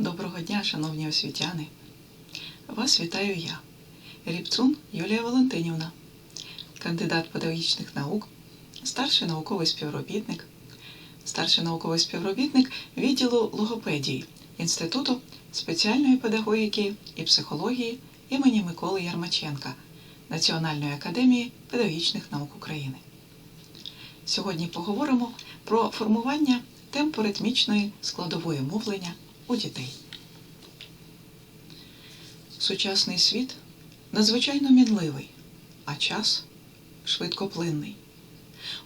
Доброго дня, шановні освітяни! Вас вітаю я, Рібцун Юлія Валентинівна, кандидат педагогічних наук, старший науковий співробітник, старший науковий співробітник відділу логопедії Інституту спеціальної педагогіки і психології імені Миколи Ярмаченка Національної академії педагогічних наук України. Сьогодні поговоримо про формування темпоритмічної складової мовлення у дітей. Сучасний світ надзвичайно мінливий, а час швидкоплинний.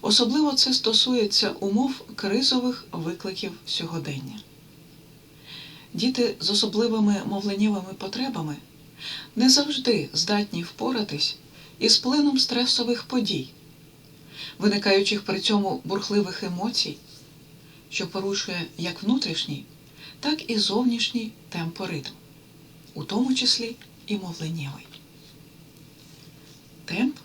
Особливо це стосується умов кризових викликів сьогодення. Діти з особливими мовленнєвими потребами не завжди здатні впоратись із плином стресових подій, виникаючих при цьому бурхливих емоцій, що порушує як внутрішній, так і зовнішній темпоритм, у тому числі і мовленнєвий. Темп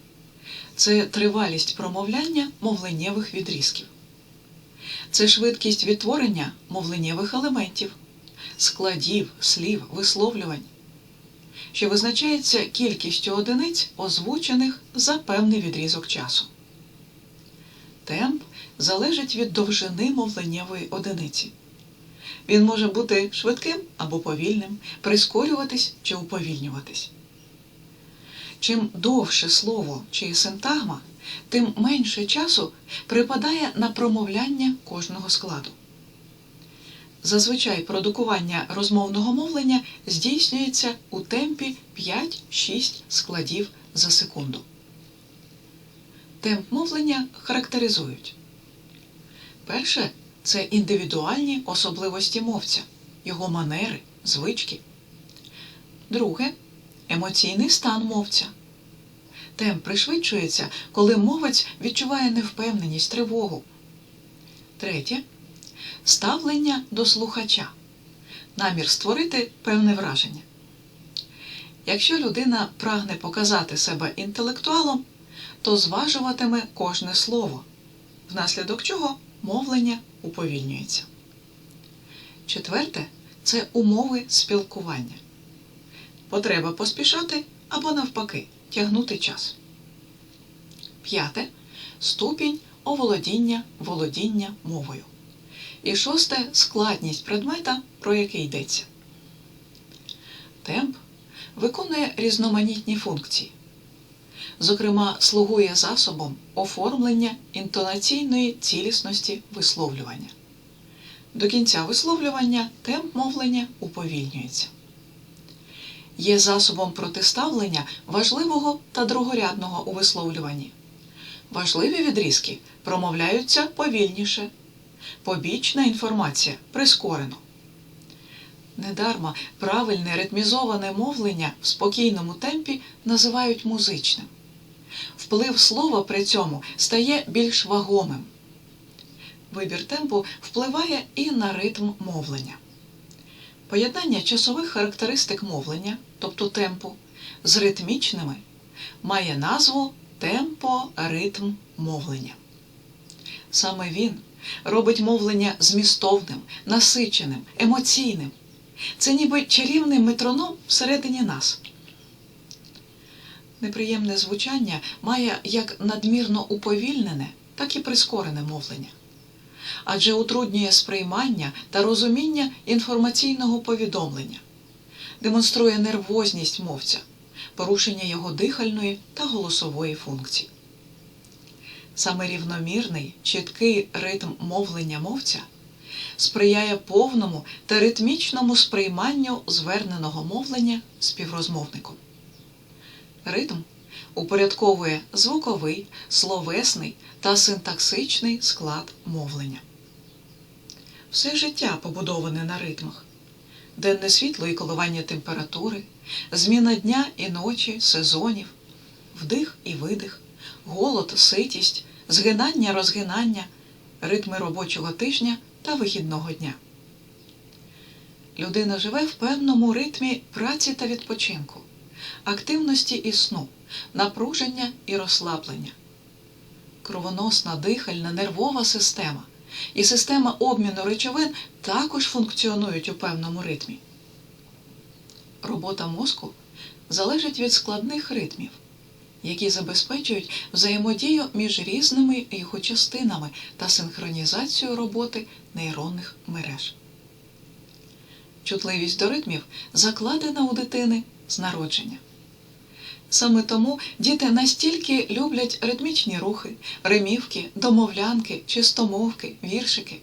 це тривалість промовляння мовленнєвих відрізків. Це швидкість відтворення мовленнєвих елементів, складів, слів, висловлювань, що визначається кількістю одиниць, озвучених за певний відрізок часу. Темп залежить від довжини мовленнєвої одиниці. Він може бути швидким або повільним, прискорюватись чи уповільнюватись. Чим довше слово чи синтагма, тим менше часу припадає на промовляння кожного складу. Зазвичай продукування розмовного мовлення здійснюється у темпі 5-6 складів за секунду. Темп мовлення характеризують. Перше це індивідуальні особливості мовця, його манери, звички. Друге емоційний стан мовця. Темп пришвидшується, коли мовець відчуває невпевненість, тривогу. Третє ставлення до слухача. Намір створити певне враження. Якщо людина прагне показати себе інтелектуалом, то зважуватиме кожне слово, внаслідок чого мовлення уповільнюється. Четверте це умови спілкування. Потреба поспішати або навпаки тягнути час. П'яте ступінь оволодіння володіння мовою. І шосте складність предмета, про який йдеться. Темп виконує різноманітні функції. Зокрема, слугує засобом оформлення інтонаційної цілісності висловлювання. До кінця висловлювання темп мовлення уповільнюється. Є засобом протиставлення важливого та другорядного у висловлюванні. Важливі відрізки промовляються повільніше, побічна інформація прискорено. Недарма правильне ритмізоване мовлення в спокійному темпі називають музичним. Вплив слова при цьому стає більш вагомим. Вибір темпу впливає і на ритм мовлення. Поєднання часових характеристик мовлення, тобто темпу, з ритмічними має назву темпо-ритм мовлення. Саме він робить мовлення змістовним, насиченим, емоційним. Це ніби чарівний метроном всередині нас. Неприємне звучання має як надмірно уповільнене, так і прискорене мовлення, адже утруднює сприймання та розуміння інформаційного повідомлення, демонструє нервозність мовця, порушення його дихальної та голосової функцій. Саме рівномірний, чіткий ритм мовлення мовця сприяє повному та ритмічному сприйманню зверненого мовлення співрозмовником. Ритм упорядковує звуковий, словесний та синтаксичний склад мовлення. Все життя побудоване на ритмах. Денне світло і коливання температури, зміна дня і ночі, сезонів, вдих і видих, голод, ситість, згинання, розгинання, ритми робочого тижня та вихідного дня. Людина живе в певному ритмі праці та відпочинку, активності і сну, напруження і розслаблення. Кровоносна, дихальна, нервова система і система обміну речовин також функціонують у певному ритмі. Робота мозку залежить від складних ритмів, які забезпечують взаємодію між різними його частинами та синхронізацію роботи нейронних мереж. Чутливість до ритмів закладена у дитини з народження. Саме тому діти настільки люблять ритмічні рухи, римівки, домовлянки, чистомовки, віршики.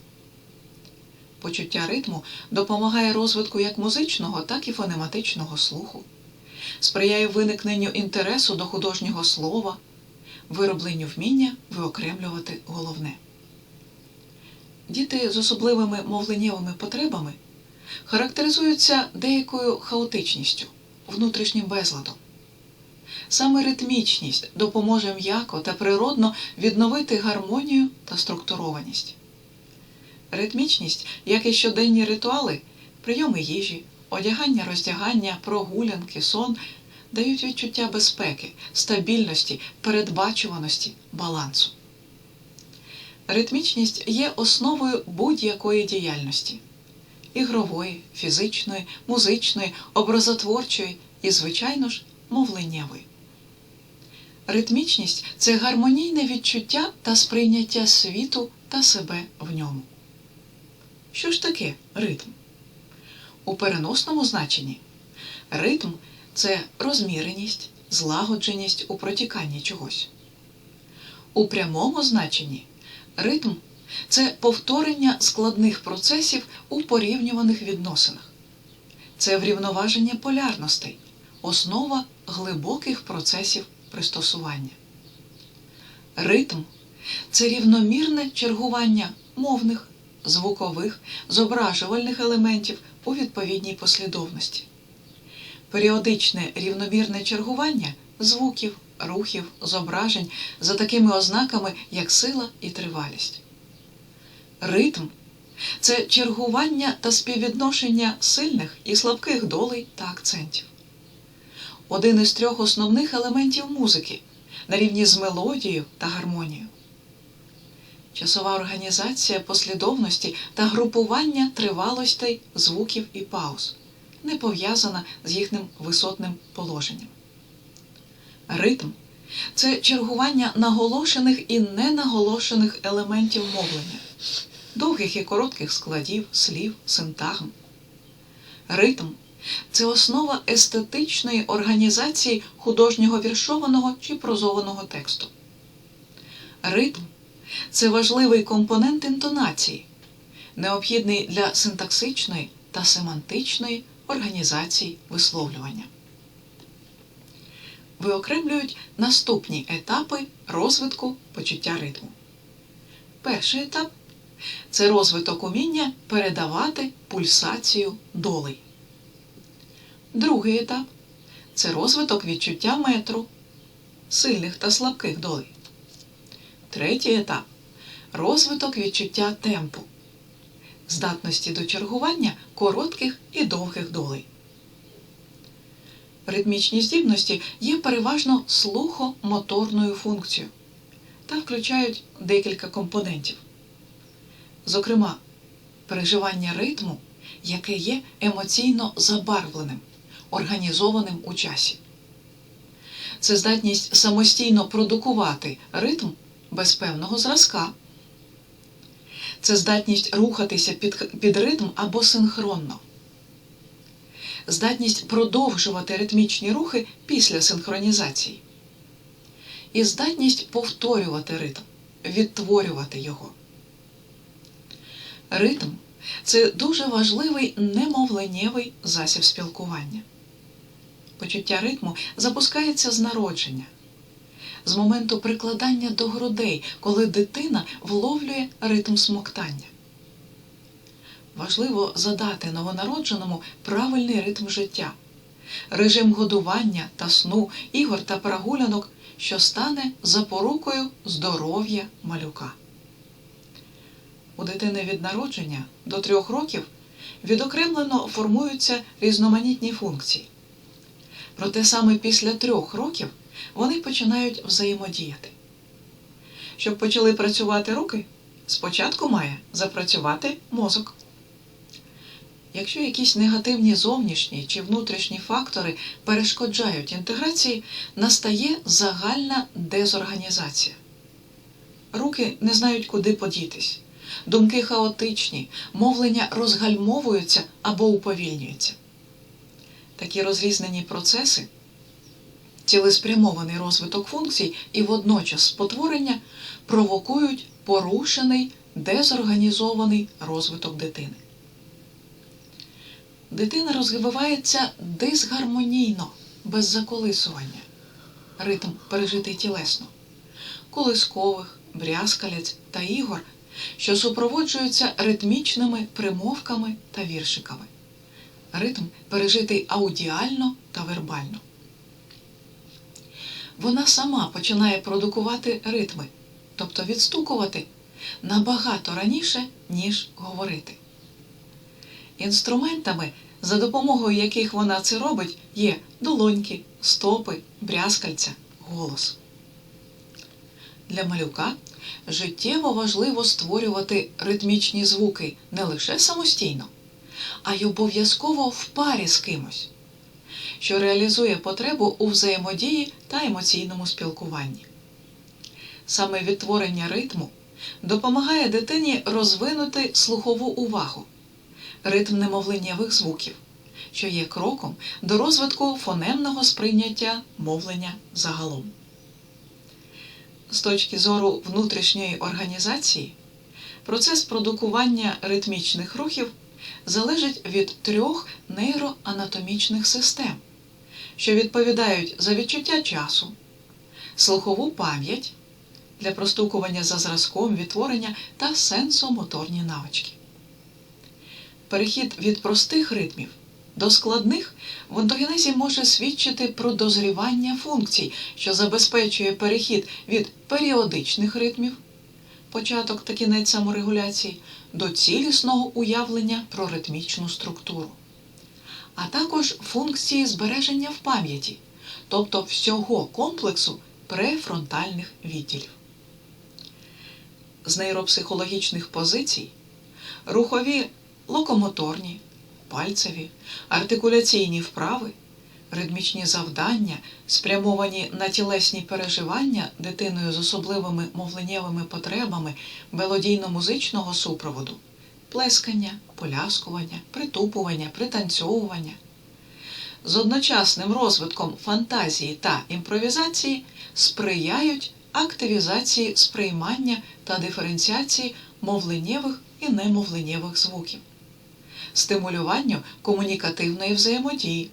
Почуття ритму допомагає розвитку як музичного, так і фонематичного слуху, сприяє виникненню інтересу до художнього слова, виробленню вміння виокремлювати головне. Діти з особливими мовленнєвими потребами характеризуються деякою хаотичністю, внутрішнім безладом. Саме ритмічність допоможе м'яко та природно відновити гармонію та структурованість. Ритмічність, як і щоденні ритуали, прийоми їжі, одягання, роздягання, прогулянки, сон дають відчуття безпеки, стабільності, передбачуваності, балансу. Ритмічність є основою будь-якої діяльності ігрової, фізичної, музичної, образотворчої і, звичайно ж, мовленнєвої. Ритмічність це гармонійне відчуття та сприйняття світу та себе в ньому. Що ж таке ритм? У переносному значенні ритм це розміреність, злагодженість у протіканні чогось. У прямому значенні ритм це повторення складних процесів у порівнюваних відносинах. Це врівноваження полярностей, основа глибоких процесів пристосування. Ритм це рівномірне чергування мовних, звукових, зображувальних елементів у відповідній послідовності. Періодичне рівномірне чергування звуків, рухів, зображень за такими ознаками, як сила і тривалість. Ритм це чергування та співвідношення сильних і слабких долей та акцентів. Один із трьох основних елементів музики на рівні з мелодією та гармонією. Часова організація послідовності та групування тривалостей звуків і пауз, не пов'язана з їхнім висотним положенням. Ритм це чергування наголошених і ненаголошених елементів мовлення, довгих і коротких складів, слів, синтагм. Ритм це основа естетичної організації художнього віршованого чи прозованого тексту. Ритм це важливий компонент інтонації, необхідний для синтаксичної та семантичної організації висловлювання. Виокремлюють наступні етапи розвитку почуття ритму. Перший етап це розвиток уміння передавати пульсацію долей. Другий етап це розвиток відчуття метру, сильних та слабких долей. Третій етап розвиток відчуття темпу, здатності до чергування коротких і довгих долей. Ритмічні здібності є переважно слухомоторною функцією та включають декілька компонентів. Зокрема, переживання ритму, яке є емоційно забарвленим, організованим у часі. Це здатність самостійно продукувати ритм без певного зразка. Це здатність рухатися під, під ритм або синхронно. Здатність продовжувати ритмічні рухи після синхронізації. І здатність повторювати ритм, відтворювати його. Ритм це дуже важливий немовленнєвий засіб спілкування. Почуття ритму запускається з народження, з моменту прикладання до грудей, коли дитина вловлює ритм смоктання. Важливо задати новонародженому правильний ритм життя, режим годування та сну, ігор та прогулянок, що стане запорукою здоров'я малюка. У дитини від народження до трьох років відокремлено формуються різноманітні функції. Проте саме після трьох років вони починають взаємодіяти. Щоб почали працювати руки, Спочатку має запрацювати мозок. Якщо якісь негативні зовнішні чи внутрішні фактори перешкоджають інтеграції, настає загальна дезорганізація. Руки не знають, куди подітись, думки хаотичні, мовлення розгальмовуються або уповільнюються. Такі розрізнені процеси, цілеспрямований розвиток функцій і водночас спотворення провокують порушений дезорганізований розвиток дитини. Дитина розвивається дисгармонійно, без заколисування, ритм пережитий тілесно, колискових, брязкалець та ігор, що супроводжуються ритмічними примовками та віршиками. Ритм пережитий аудіально та вербально. Вона сама починає продукувати ритми, тобто відстукувати набагато раніше, ніж говорити. Інструментами, за допомогою яких вона це робить, є долоньки, стопи, брязкальця, голос. Для малюка життєво важливо створювати ритмічні звуки не лише самостійно, а й обов'язково в парі з кимось, що реалізує потребу у взаємодії та емоційному спілкуванні. Саме відтворення ритму допомагає дитині розвинути слухову увагу, ритм немовленнєвих звуків, що є кроком до розвитку фонемного сприйняття мовлення загалом. З точки зору внутрішньої організації, процес продукування ритмічних рухів залежить від трьох нейроанатомічних систем, що відповідають за відчуття часу, слухову пам'ять для простукування за зразком відтворення та сенсомоторні навички. Перехід від простих ритмів до складних в онтогенезі може свідчити про дозрівання функцій, що забезпечує перехід від періодичних ритмів, початок та кінець саморегуляції, до цілісного уявлення про ритмічну структуру, а також функції збереження в пам'яті, тобто всього комплексу префронтальних відділів. З нейропсихологічних позицій рухові локомоторні, пальцеві, артикуляційні вправи, ритмічні завдання, спрямовані на тілесні переживання дитиною з особливими мовленнєвими потребами мелодійно-музичного супроводу, плескання, поляскування, притупування, пританцьовування. З одночасним розвитком фантазії та імпровізації сприяють активізації сприймання та диференціації мовленнєвих і немовленнєвих звуків, стимулюванню комунікативної взаємодії,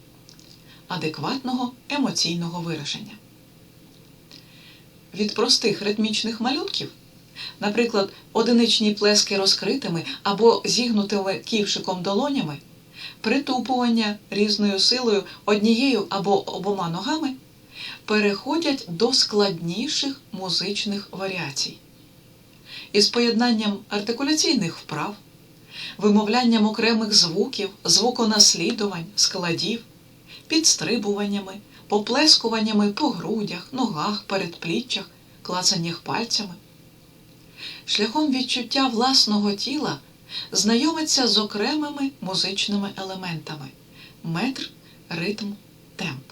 адекватного емоційного вираження. Від простих ритмічних малюнків, наприклад, одиничні плески розкритими або зігнутими ківшиком долонями, притупування різною силою однією або обома ногами, переходять до складніших музичних варіацій із поєднанням артикуляційних вправ, вимовлянням окремих звуків, звуконаслідувань, складів, підстрибуваннями, поплескуваннями по грудях, ногах, передпліччях, клацаннях пальцями. Шляхом відчуття власного тіла знайомиться з окремими музичними елементами метр, ритм, темп.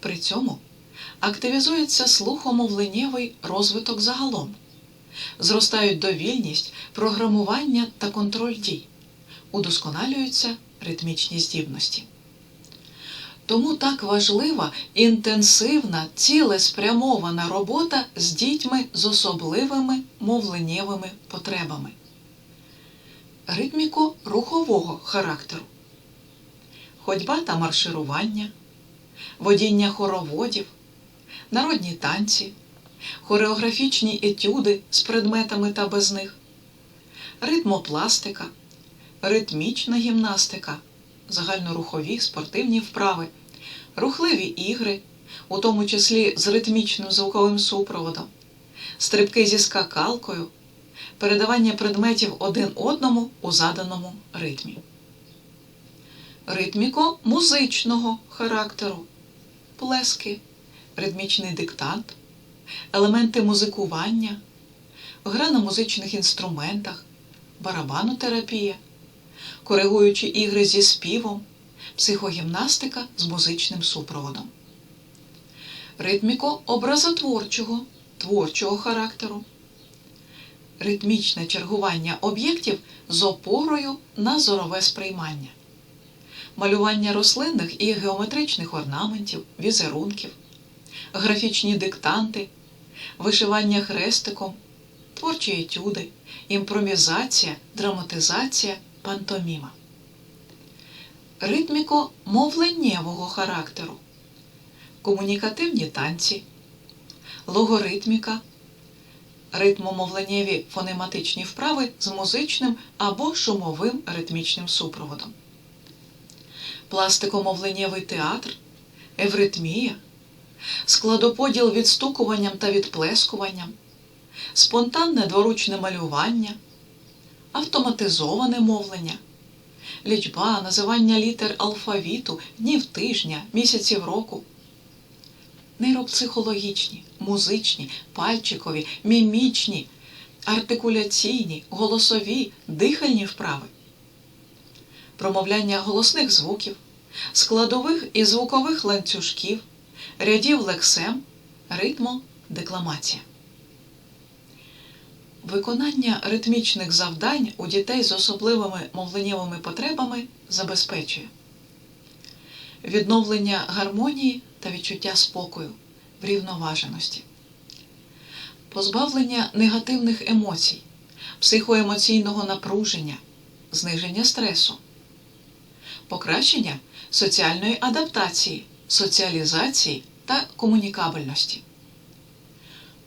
При цьому активізується слухомовленнєвий розвиток загалом, зростають довільність, програмування та контроль дій, удосконалюються ритмічні здібності. Тому так важлива інтенсивна, цілеспрямована робота з дітьми з особливими мовленнєвими потребами. Ритміко рухового характеру, ходьба та марширування, водіння хороводів, народні танці, хореографічні етюди з предметами та без них, ритмопластика, ритмічна гімнастика, загальнорухові спортивні вправи, рухливі ігри, у тому числі з ритмічним звуковим супроводом, стрибки зі скакалкою, передавання предметів один одному у заданому ритмі. Ритміко музичного характеру, плески, ритмічний диктант, елементи музикування, гра на музичних інструментах, барабанотерапія, коригуючі ігри зі співом, психогімнастика з музичним супроводом. Ритміко образотворчого, творчого характеру. Ритмічне чергування об'єктів з опорою на зорове сприймання, малювання рослинних і геометричних орнаментів, візерунків, графічні диктанти, вишивання хрестиком, творчі етюди, імпровізація, драматизація, пантоміма. Ритміко мовленнєвого характеру, комунікативні танці, логоритміка, ритмомовленнєві фонематичні вправи з музичним або шумовим ритмічним супроводом, пластикомовленнєвий театр, евритмія, складоподіл відстукуванням та відплескуванням, спонтанне дворучне малювання, автоматизоване мовлення, лічба, називання літер алфавіту, днів тижня, місяців року, нейропсихологічні, музичні, пальчикові, мімічні, артикуляційні, голосові, дихальні вправи, промовляння голосних звуків, складових і звукових ланцюжків, рядів лексем, ритмо, декламація. Виконання ритмічних завдань у дітей з особливими мовленнєвими потребами забезпечує. Відновлення гармонії та відчуття спокою, врівноваженості, позбавлення негативних емоцій, психоемоційного напруження, зниження стресу, покращення соціальної адаптації, соціалізації та комунікабельності,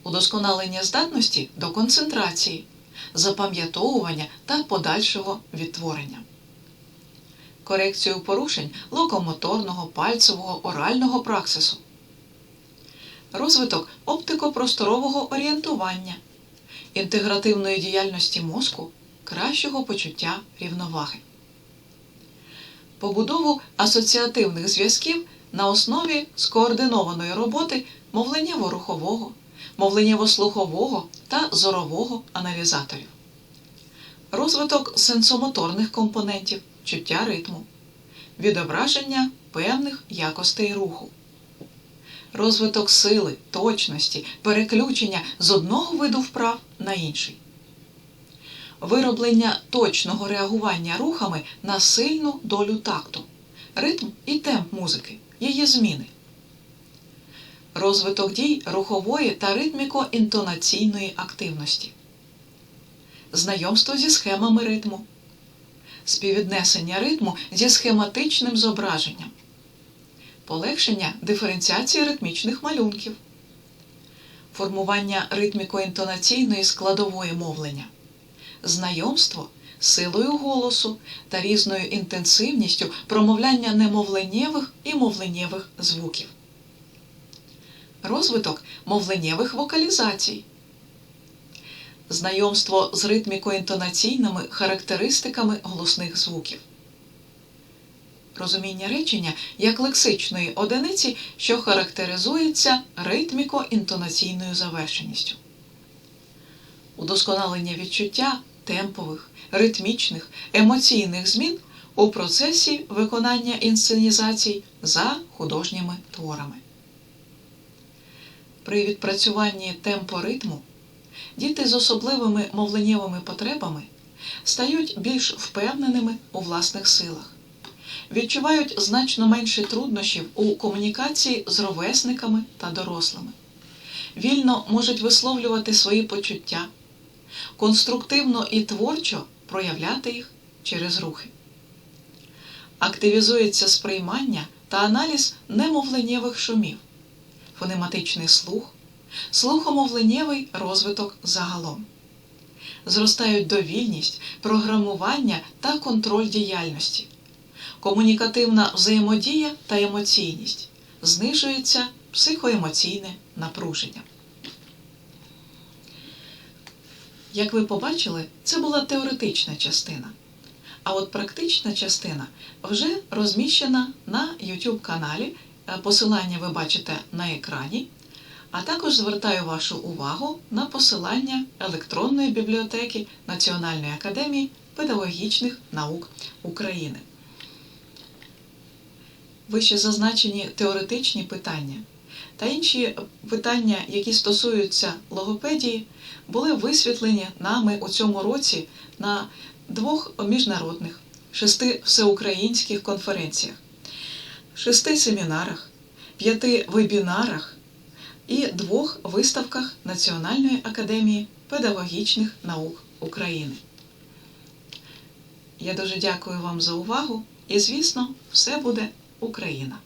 удосконалення здатності до концентрації, запам'ятовування та подальшого відтворення. Корекцію порушень локомоторного, пальцевого, орального праксису, розвиток оптико-просторового орієнтування, інтегративної діяльності мозку, кращого почуття рівноваги, побудову асоціативних зв'язків на основі скоординованої роботи мовленнєво-рухового, мовленнєво-слухового та зорового аналізаторів, розвиток сенсомоторних компонентів чуття ритму, відображення певних якостей руху, розвиток сили, точності, переключення з одного виду вправ на інший, вироблення точного реагування рухами на сильну долю такту, ритм і темп музики, її зміни. Розвиток дій рухової та ритміко-інтонаційної активності, знайомство зі схемами ритму, співвіднесення ритму зі схематичним зображенням, полегшення диференціації ритмічних малюнків, формування ритміко-інтонаційної складової мовлення, знайомство силою голосу та різною інтенсивністю промовляння немовленнєвих і мовленнєвих звуків, розвиток мовленнєвих вокалізацій. Знайомство з ритміко-інтонаційними характеристиками голосних звуків, розуміння речення як лексичної одиниці, що характеризується ритміко-інтонаційною завершеністю, удосконалення відчуття темпових, ритмічних, емоційних змін у процесі виконання інсценізацій за художніми творами. При відпрацюванні темпоритму діти з особливими мовленнєвими потребами стають більш впевненими у власних силах, відчувають значно менше труднощів у комунікації з ровесниками та дорослими, вільно можуть висловлювати свої почуття, конструктивно і творчо проявляти їх через рухи. Активізується сприймання та аналіз немовленнєвих шумів, фонематичний слух, слухомовленнєвий розвиток загалом. Зростають довільність, програмування та контроль діяльності, комунікативна взаємодія та емоційність, знижується психоемоційне напруження. Як ви побачили, це була теоретична частина. А от практична частина вже розміщена на YouTube каналі. Посилання ви бачите на екрані. А також звертаю вашу увагу на посилання електронної бібліотеки Національної академії педагогічних наук України. Вище зазначені теоретичні питання та інші питання, які стосуються логопедії, були висвітлені нами у цьому році на двох міжнародних, шести всеукраїнських конференціях, шести семінарах, п'яти вебінарах і двох виставках Національної академії педагогічних наук України. Я дуже дякую вам за увагу і, звісно, все буде Україна!